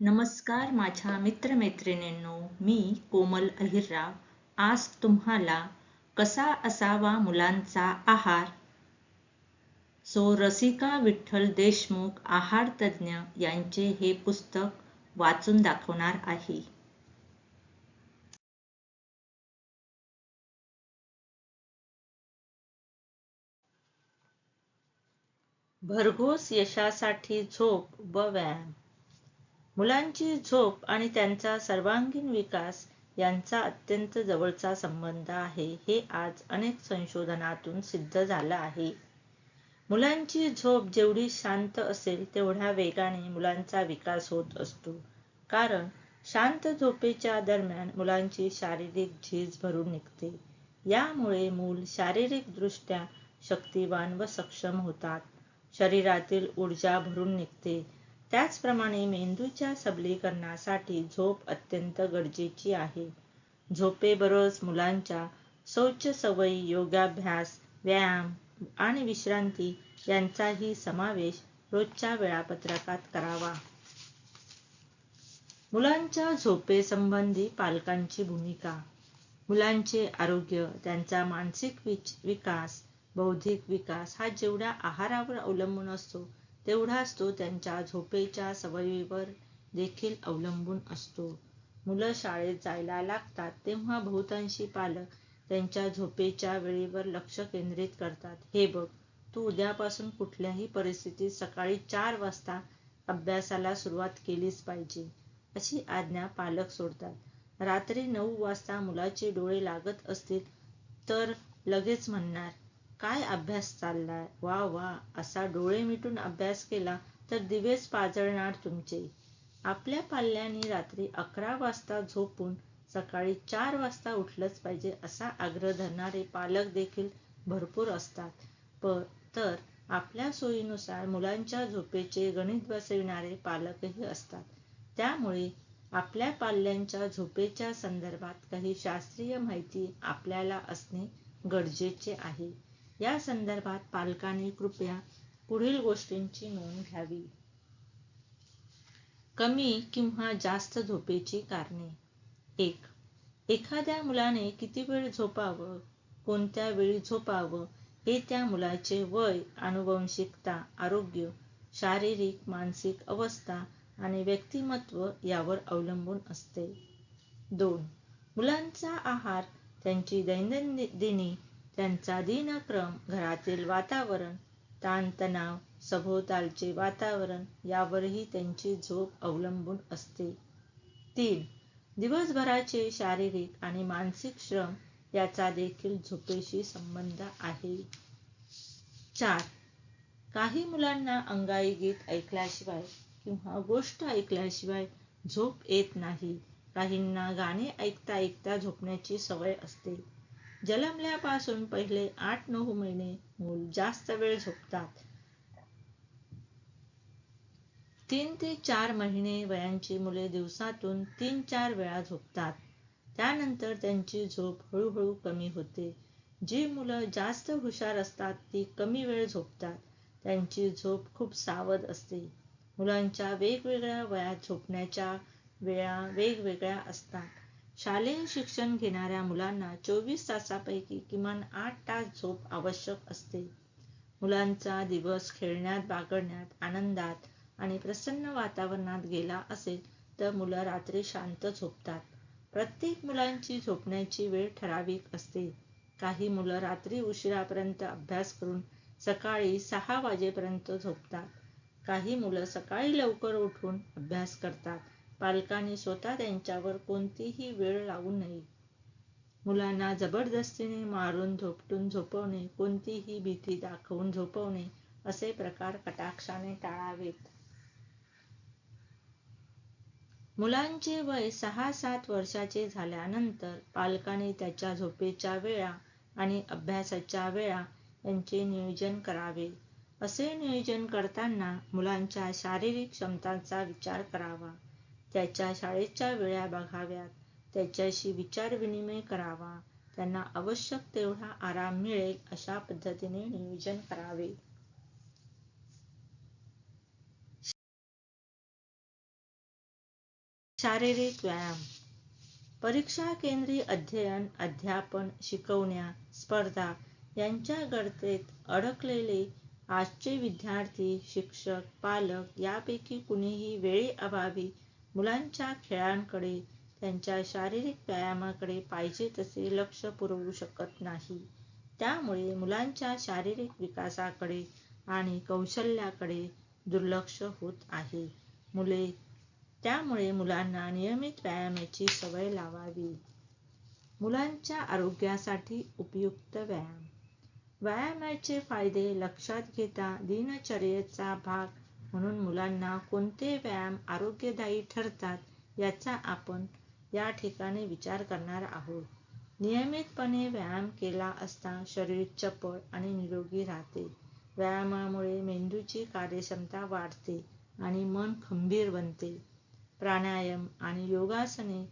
नमस्कार माझ्या मित्रमैत्रिणींनो मी कोमल अहिरराव. आज तुम्हाला कसा असावा मुलांचा आहार? सो रसिका विठ्ठल देशमुख आहार तज्ज्ञ यांचे हे पुस्तक वाचून दाखवणार आहे. भरघोस यशासाठी झोप व व्यायाम. मुलांची झोप आणि त्यांचा सर्वांगीण विकास यांचा अत्यंत जवळचा संबंध आहे. हे आज अनेक संशोधनातून सिद्ध झालं आहे. मुलांची झोप जेवढी शांत असेल तेवढ्या वेगाने मुलांचा विकास होत असतो. कारण शांत झोपेच्या दरम्यान मुलांची शारीरिक झीज भरून निघते. यामुळे मूल शारीरिक दृष्ट्या शक्तिवान व सक्षम होतात. शरीरातील ऊर्जा भरून निघते. त्याचप्रमाणे मेंदूच्या सबलीकरणासाठी झोप अत्यंत गरजेची आहे. झोपेबरोबर मुलांच्या शौच सवयी योगाभ्यास व्यायाम आणि विश्रांती यांचाही समावेश रोजच्या वेळापत्रकात करावा. मुलांच्या झोपेसंबंधी पालकांची भूमिका. मुलांचे आरोग्य त्यांचा मानसिक विकास बौद्धिक विकास हा जेवढ्या आहारावर अवलंबून असतो तेवढाच तो त्यांच्या झोपेच्या सवयीवर देखील अवलंबून असतो. मुलं शाळेत जायला लागतात तेव्हा बहुतांशी पालक त्यांच्या झोपेच्या वेळेवर लक्ष केंद्रित करतात. हे बघ तू उद्यापासून कुठल्याही परिस्थितीत सकाळी चार वाजता अभ्यासाला सुरुवात केलीच पाहिजे अशी आज्ञा पालक सोडतात. रात्री नऊ वाजता मुलाचे डोळे लागत असतील तर लगेच म्हणणार काय अभ्यास चाललाय? वा वा असा डोळे मिटून अभ्यास केला तर दिवेच पाजळणार तुमचे. आपल्या पाल्यांनी रात्री अकरा वाजता झोपून सकाळी चार वाजता उठलंच पाहिजे असा आग्रह धरणारे पालक देखील भरपूर असतात. प तर आपल्या सोयीनुसार मुलांच्या झोपेचे गणित बसविणारे पालकही असतात. त्यामुळे आपल्या पाल्यांच्या झोपेच्या संदर्भात काही शास्त्रीय माहिती आपल्याला असणे गरजेचे आहे. या संदर्भात पालकांनी कृपया पुढील गोष्टींची नोंद घ्यावी. कमी किंवा जास्त झोपेची कारणे. एक एखाद्या मुलाने किती वेळ झोपावं कोणत्या वेळी झोपावं हे त्या मुलाचे वय अनुवंशिकता आरोग्य शारीरिक मानसिक अवस्था आणि व्यक्तिमत्व यावर अवलंबून असते. दोन मुलांचा आहार त्यांची दैनंदिनी त्यांचा दिनक्रम घरातील वातावरण ताणतणाव सभोवतालचे वातावरण यावरही त्यांची झोप अवलंबून असते. तीन दिवसभराचे शारीरिक आणि मानसिक श्रम याचा देखील झोपेशी संबंध आहे. चार काही मुलांना अंगाई गीत ऐकल्याशिवाय किंवा गोष्ट ऐकल्याशिवाय झोप येत नाही. काहींना गाणे ऐकता ऐकता झोपण्याची सवय असते. जन्मल्यापासून पहिले आठ नऊ महिने मूल जास्त वेळ झोपतात. तीन ते चार महिने वयांची मुले दिवसातून तीन चार वेळा झोपतात. त्यानंतर त्यांची झोप हळूहळू कमी होते. जी मुलं जास्त हुशार असतात ती कमी वेळ झोपतात. त्यांची झोप खूप सावध असते. मुलांच्या वेगवेगळ्या वयात झोपण्याच्या वेळा वेगवेगळ्या असतात. शालेय शिक्षण घेणाऱ्या मुलांना चोवीस तासापैकी किमान आठ तास झोप आवश्यक असते. मुलांचा दिवस खेळण्यात बागडण्यात आनंदात आणि प्रसन्न वातावरणात गेला असेल तर मुलं रात्री शांत झोपतात. प्रत्येक मुलांची झोपण्याची वेळ ठराविक असते. काही मुलं रात्री उशिरापर्यंत अभ्यास करून सकाळी सहा वाजेपर्यंत झोपतात. काही मुलं सकाळी लवकर उठून अभ्यास करतात. पालकांनी स्वतः त्यांच्यावर कोणतीही वेळ लावू नये. मुलांना जबरदस्तीने मारून झोपटून झोपवणे कोणतीही भीती दाखवून झोपवणे असे प्रकार कटाक्षाने टाळावेत. मुलांचे वय सहा सात वर्षाचे झाल्यानंतर पालकांनी त्याच्या झोपेच्या वेळा आणि अभ्यासाच्या वेळा यांचे नियोजन करावे. असे नियोजन करताना मुलांच्या शारीरिक क्षमतांचा विचार करावा. त्याच्या शाळेच्या वेळा बघाव्यात. त्याच्याशी विचारविनिमय करावा. त्यांना आवश्यक तेवढा आराम मिळेल अशा पद्धतीने नियोजन करावे. शारीरिक व्यायाम. परीक्षा केंद्री अध्ययन अध्यापन शिकवण्या स्पर्धा यांच्या गर्तेत अडकलेले आजचे विद्यार्थी शिक्षक पालक यापैकी कुणीही वेळेअभावी मुलांच्या खेळांकडे त्यांच्या शारीरिक व्यायामाकडे पाहिजे तसे लक्ष पुरवू शकत नाही. त्यामुळे मुलांच्या शारीरिक विकासाकडे आणि कौशल्याकडे दुर्लक्ष होत आहे. मुले त्यामुळे मुलांना नियमित व्यायामाची सवय लावावी. मुलांच्या आरोग्यासाठी उपयुक्त व्यायाम. व्यायामाचे फायदे लक्षात घेता दिनचर्येचा भाग म्हणून मुलांना कोणते व्यायाम आरोग्यदायी ठरतात याचा आपण या ठिकाणी विचार करणार आहोत. नियमितपणे व्यायाम केला असता शरीर चपळ आणि निरोगी राहते. व्यायामामुळे मेंदूची कार्यक्षमता वाढते आणि मन खंबीर बनते. प्राणायाम आणि योगासने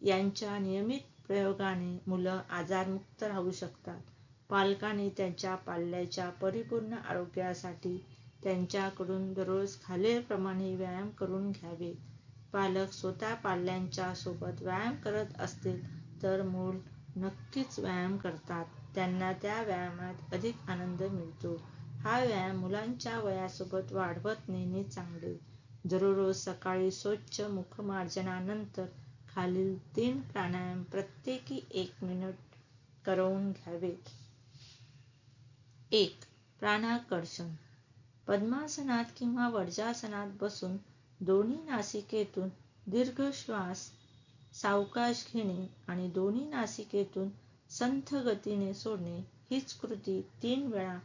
यांच्या नियमित प्रयोगाने मुलं आजारमुक्त राहू शकतात. पालकांनी त्यांच्या पाल्याच्या परिपूर्ण आरोग्यासाठी त्यांच्याकडून दररोज खालीलप्रमाणे व्यायाम करून घ्यावे. पालक स्वतः पाल्यांच्या सोबत व्यायाम करत असतील तर मूल नक्कीच व्यायाम करतात. त्यांना त्या व्यायामात अधिक आनंद मिळतो. हा व्यायाम मुलांच्या वयासोबत वाढवत नेणे चांगले. दररोज सकाळी स्वच्छ मुखमार्जनानंतर खालील तीन प्राणायाम प्रत्येकी एक मिनिट करवून घ्यावेत एक प्राणाकर्षण. पद्मासनात किंवा वज्रासनात बसून दोन्ही नासिकेतून दीर्घ श्वास सावकाश घेणे आणि दोन्ही नासिकेतून संथ गतीने सोडणे हीच कृती तीन वेळा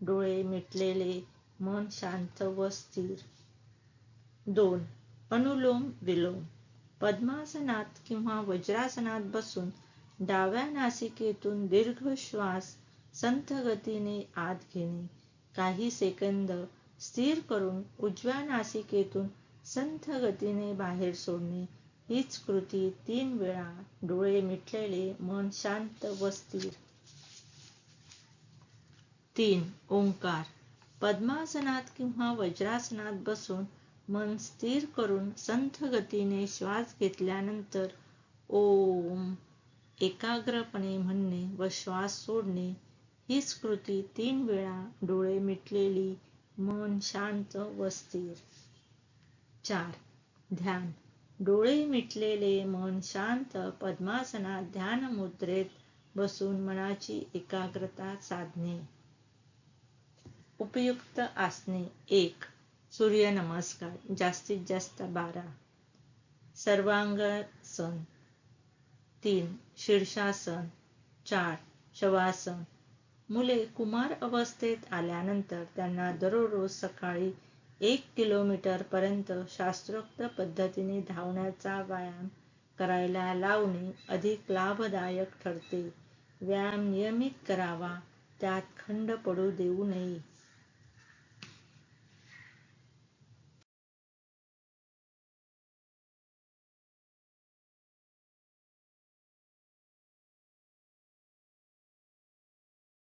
डोळे मिटलेले मन शांत व स्थिर. दोन अनुलोम विलोम. पद्मासनात किंवा वज्रासनात बसून डाव्या नासिकेतून दीर्घ श्वास संथ गतीने आत घेणे. काही सेकंद स्थिर करून उजव्या नासिकेतून संथ गतीने बाहेर सोडणे. हीच कृती तीन वेळा डोळे मिटलेले मन शांत व स्थिर. तीन ओंकार. पद्मासनात किंवा वज्रासनात बसून मन स्थिर करून संथ गतीने श्वास घेतल्यानंतर ओम एकाग्रपणे म्हणणे व श्वास सोडणे. हीच कृती तीन वेळा डोळे मिटलेली मन शांत व स्थिर. चार. ध्यान. डोळे मिटलेले मन शांत पद्मासनात ध्यान मुद्रेत बसून मनाची एकाग्रता साधणे. उपयुक्त आसने. एक. सूर्यनमस्कार जास्तीत जास्त बारा. सर्वांगासन तीन. शीर्षासन. चार. शवासन. मुले कुमार अवस्थेत आल्यानंतर त्यांना दररोज सकाळी एक किलोमीटर पर्यंत शास्त्रोक्त पद्धतीने धावण्याचा व्यायाम करायला लावणे अधिक लाभदायक ठरते. व्यायाम नियमित करावा त्यात खंड पडू देऊ नये.